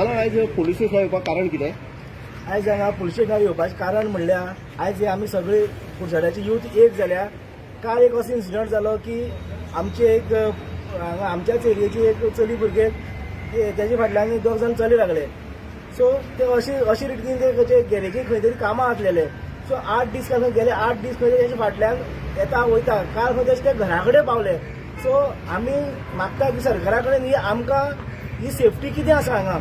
हांगा आयज पुलीस स्टेशनार येवपाक कारण कितें आयज हांगा पुलीस स्टेशनार येवपाचें कारण म्हणल्यार आयज हे आमी सगळे कुडचड्याचे यूथ एक जाल्या काल एक असो इन्सिडंट जालो की आमचे एक हांगा आमच्याच एरियेची एक चली भुरगे ते- तेजे फाटल्यान दोग जाण चले लागले. सो ते अशे अशे रितीन ते खंयचे गॅरेजीक खंय तरी कामां आसलेले सो आठ दीस खंय गेले आठ दीस खंय तेजे फाटल्यान येता वयता. काल खंय तशे ते घरा कडेन पावले. सो आमी मागता की सरकारा कडेन ही आमकां ही सेफ्टी कितें आसा हांगा?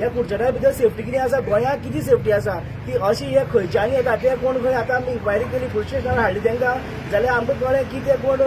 ह्या कुडचड्या भितर सेफ्टी कितें आसा गोंयांत कितें सेफ्टी आसा ती अशी हे खंयच्यानी येता ते कोण खंय? आतां आमी इन्क्वायरी केली पुलीस स्टेशनार हाडली तांकां जाल्यार आमकां कळ्ळें की ते कोण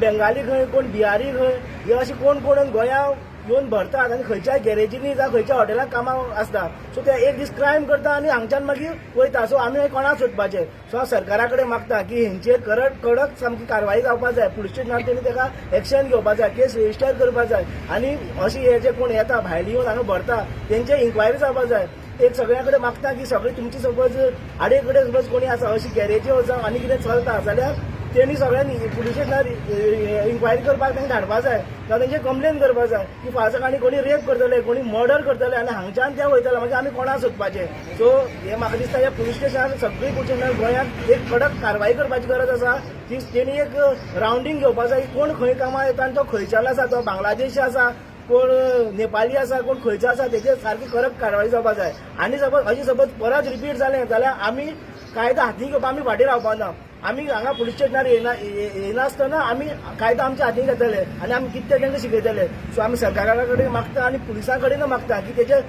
बेंगाली खंय? कोण बिहारी खंय? हे अशें कोण कोण गोंयांत येवन भरतात आनी खंयच्याय गॅरेजींनी जावं खंयच्या हॉटेलांत कामां आसता सो ते एक दीस क्रायम करता आनी हांगच्यान मागीर वयता. सो आमी कोणाक सोदपाचें सो हांव सरकारा कडेन मागता की हेंचेर कडक कडक सामकी कारवाई जावपाक जाय. पुलीस स्टेशनार तेणी ताका एक्शन घेवपाक जाय. केस रेजिस्टर करपाक जाय. आनी अशी हे जे कोण येता भायली येवन हांगा भरता तेंचे इन्क्वायरी जावपाक जाय. एक सगळ्या कडेन मागता की सगळे तुमची सपोज आडे कडेन सपोज कोणी आसा अशी गॅरेजी जावं आनी कितें चलता जाल्यार तेणी सगळ्यांनी पुलीस स्टेशनार इन्क्वायरी करपाक तांकां धाडपाक जाय. जावं तेंचे कंप्लेन करपाक जाय. की फासकांनी आनी कोणी रेप करतले कोणी मर्डर करतले आनी हांगच्यान ते वयतले. मागीर आमी कोणाक सोदपाचे? सो हे म्हाका दिसता हे पुलीस स्टेशनार सगळीं पुलीस गोंयांत एक कडक कारवाई करपाची गरज आसा. की तेणी एक रावंडींग घेवपाक जाय. की कोण खंय कामां येता आनी तो खंयच्यान आसा? तो बांगलादेशी आसा? कोण नेपाळी आसा? कोण खंयचो आसा? तेचेर सारकी कडक कारवाई जावपाक जाय. आनी सपोज अशें सपोज परत रिपीट जालें जाल्यार आमी कायदो हातीन घेवपाक आमी फाटीं रावपाक ना. आमी हांगा पुलीस स्टेशनार येनासतना आमी कायदो आमच्या हातीन घेतले आनी आमी कितें तेंकां तांकां शिकयतले सो आमी सरकारा कडेन मागता आनी पुलिसां कडेन मागता की तेजेर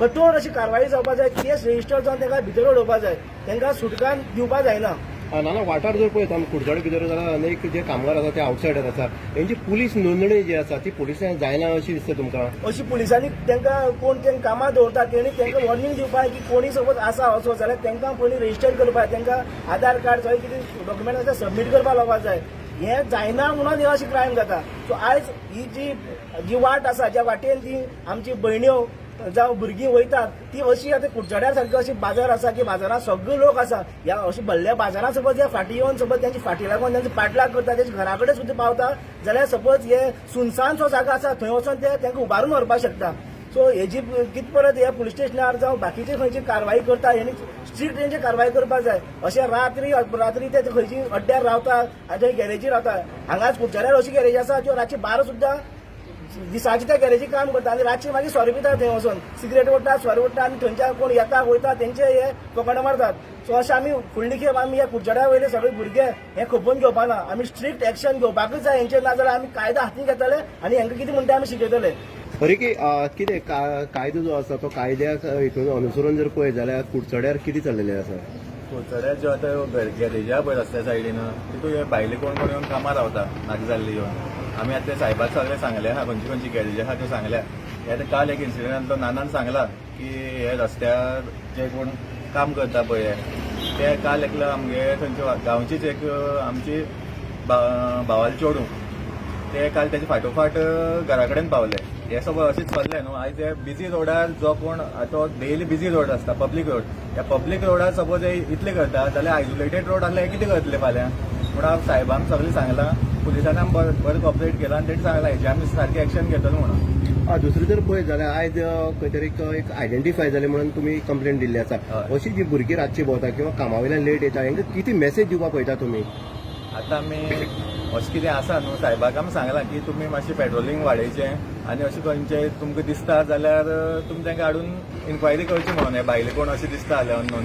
कठोर अशी कारवाई जावपाक जाय केस रेजिस्टर जावन तेंकां भितर उडोवपाक जाय तेंकां सुटकान दिवपाक जायना नाना वाठार जर पळयत आमी कुडचडे भितर जाल्यार अनेक जे कामगार आसा ते आउटसायडर आसा हेंची पुलीस नोंदणी जी आसा ती पुलिसांक जायना अशी दिसता तुमकां? अशी पुलिसांनी तांकां कोण तांकां कामां दवरता तेणी तांकां वॉर्निंग दिवपाक की कोणी सपोज आसा असो जाल्यार तांकां पयलीं रजिस्टर करपाक तांकां आधार कार्ड सगळें कितें डॉक्युमेंट आसा सबमीट करपाक लावपाक जाय. हें जायना म्हणून हे अशी क्रायम जाता. सो आयज ही जी जी वाट आसा ज्या वाटेन ती आमची भयण्यो जावं भुरगीं वयतात ती अशी आतां कुडचड्यार सारकी अशी बाजार आसा की बाजारात सगळे लोक आसा. ह्या अशी भरल्या बाजारात सपोज ह्या फाटी येवन सपोज त्यांची फाटी लागून त्यांची पाटलाग करता तेच्या घरा कडेन सुद्दां पावता जाल्यार सपोज हे सुनसान जो जागा आसा थंय वचून ते तांकां उबारून व्हरपाक शकता. सो हेजी कित परत हे पुलीस स्टेशनार जावं बाकीचे खंयची कारवाई करता हेणी स्ट्रिक्ट तेंची कारवाई करपाक जाय. अशें रात्री रात्री ते खंयची अड्ड्यार रावता आनी थंय गॅरेजीर रावता. हांगाच कुडचड्यार अशी गॅरेज आसा ज्यो रातची बारा सुद्दां दिसाची त्या गॅरेजी काम करता आनी रातची मागीर सोरे पिता थंय वचून सिगरेट ओडटा सोरे ओडटा आनी थंयच्या कोण येता वयता तेंचे हे फकाणां मारतात. सो अशें आमी फुडली खेप आमी ह्या कुडचड्या वयले सगळे भुरगे हे खपोवन घेवपा ना. आमी स्ट्रिक्ट एक्शन घेवपाकूच जाय हेंचेर ना जाल्यार आमी कायदा हातीन घेतले आनी हेंकां कितें म्हणटा आमी शिकयतले बरे की कितें कायदो जो आसा तो कायद्याक हितून अनुसरून जर पळयत जाल्यार कुडचड्यार कितें चल्लेलें आसा कोचड्या ज्यो आतां गॅरेजा पळय रस्त्या सायडीन तितून हे भायले कोण कोण येवन कामां रावता नाका जाल्ली येवन आमी आतां ते सायबाक सगळें सांगलें हा खंयची खंयची गॅरेज आहा त्यो सांगल्या. हे आतां काल एक इन्सिडंट तो नानान सांगला की हे रस्त्यार जे कोण काम करता पळय ते काल एकलो आमगे थंयचे गांवचीच एक आमची भा- भावाली चेडूं ते काल त्याचे फाटोफाट घरा कडेन पावले. हे सगळं अशेंच चल्लें न्हू. आयज हे बिजी रोडार जो कोण तो डेली बिजी रोड आसता पब्लीक रोड ह्या पब्लीक रोडार सपोज हे इतले करता जाल्यार आयसोलेटेड रोड आसले हे कितें करतले फाल्यां? म्हणून हांव साहेबांक सगळें सांगलां पुलिसांनी आमी बरें कॉपरेट केलां आनी तेणी सांगलां हेजे आमी सारकें एक्शन घेतलो म्हणून. आ, दुसरें जर पळयत जाल्यार आयज खंय तरी एक- आयडेंटिफाय जाले म्हणून तुमी कंप्लेंट दिल्ली आसा हय. अशी जी भुरगीं रातची भोंवता किंवा कामा वयल्यान लेट येता हेंकां कितें मेसेज दिवपाक पळयता तुमी आतां आमी अशें कितें आसा न्हू साहेबाक आमी सांगलां की तुमी मातशें पेट्रोलिंग वाडयचें आनी अशें खंयचें तुमकां दिसता जाल्यार तुमी तांकां हाडून इन्क्वायरी करची म्हणून हे भायले कोण अशें दिसता जाल्यार अननोन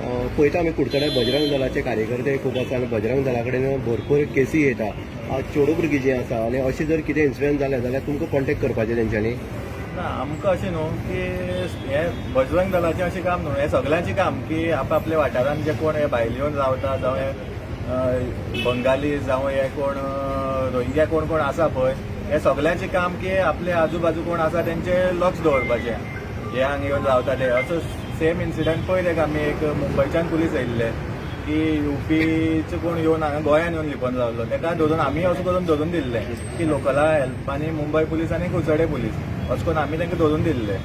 पळयता आमी कुडचडे बजरंग दलाचे कार्यकर्ते खूब आसा आनी बजरंग दला कडेन भरपूर केसी येता. चेडूं भुरगीं जीं आसा आनी अशें जर कितें इन्सिडंट जालें जाल्यार तुमकां कॉन्टेक्ट करपाचें तेंच्यांनी? ना आमकां अशें न्हू की हे बजरंग दलाचें अशें काम न्हू हें सगळ्यांचें काम की आपआपल्या वाठारांत जे कोण हे भायले येवन रावता जावं हे बंगाली जावं हे कोण रोहिंग्या कोण कोण आसा पळय हे सगळ्यांचें काम की आपले आजूबाजू कोण आसा तेंचे लक्ष दवरपाचें. हे हांगा येवन रावता ते असो सेम इन्सिडंट पयले एक आमी एक मुंबयच्यान पुलीस येयल्ले की युपीचे कोण येवन हांगा गोंयान येवन लिपोवन रावलो तेका धरून आमी असो करून धरून दिल्ले. की लोकला हेल्प आनी मुंबय पुलीस आनी कुचडे पुलीस अशें करून आमी तांकां धरून दिल्ले.